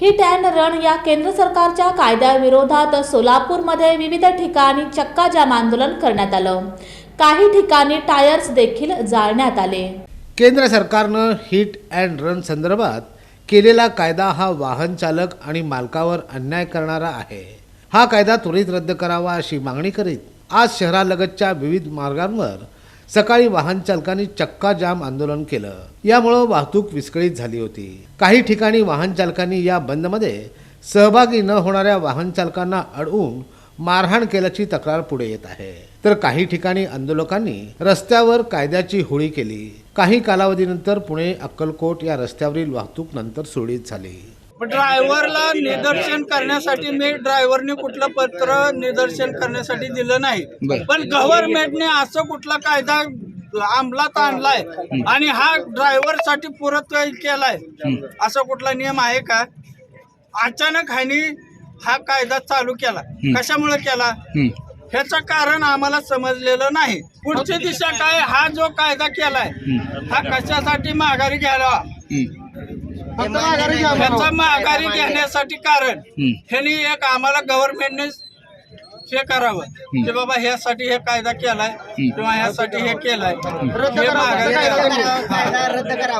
Hit and run या केंद्र सरकारच्या कायद्याविरोधात सोलापूरमध्ये विविध ठिकाणी चक्काजाम आंदोलन करण्यात आलं. काही ठिकाणी टायर्स देखील जाळण्यात आले. केंद्र सरकारनं हिट अँड रन संदर्भात केलेला कायदा हा वाहन चालक आणि मालकावर अन्याय करणारा आहे. हा कायदा त्वरित रद्द करावा अशी मागणी करीत आज शहरालगतच्या विविध मार्गांवर सकाळी वाहन चालकांनी चक्का जाम आंदोलन केलं. यामुळं वाहतूक विस्कळीत झाली होती. काही ठिकाणी वाहन चालकांनी या बंदमध्ये सहभागी न होणाऱ्या वाहन चालकांना अडवून मारहाण केल्याची तक्रार पुढे येत आहे. तर काही ठिकाणी आंदोलकांनी रस्त्यावर कायद्याची होळी केली. काही कालावधीनंतर पुणे अक्कलकोट या रस्त्यावरील वाहतूक नंतर सुरळीत झाली. ड्रायव्हरला निदर्शन करण्यासाठी मी ड्रायव्हरने कुठलं पत्र निदर्शन करण्यासाठी दिलं नाही. पण गव्हर्नमेंटने असं कुठला कायदा अंमलात आणलाय आणि हा ड्रायव्हरसाठी पुरत केलाय असा कुठला नियम आहे का? अचानक ह्यानी हा कायदा चालू केला. कशामुळे केला? ह्याचं कारण आम्हाला समजलेलं नाही. पुढची दिशा काय? हा जो कायदा केलाय हा कशासाठी माघारी घ्यायला? ह्याचा माघारी घेण्यासाठी कारण ह्यांनी एक आम्हाला गव्हर्नमेंटने हे करावं. की बाबा ह्यासाठी हे कायदा केलाय किंवा ह्यासाठी हे केलाय. हे. रद्द करावं.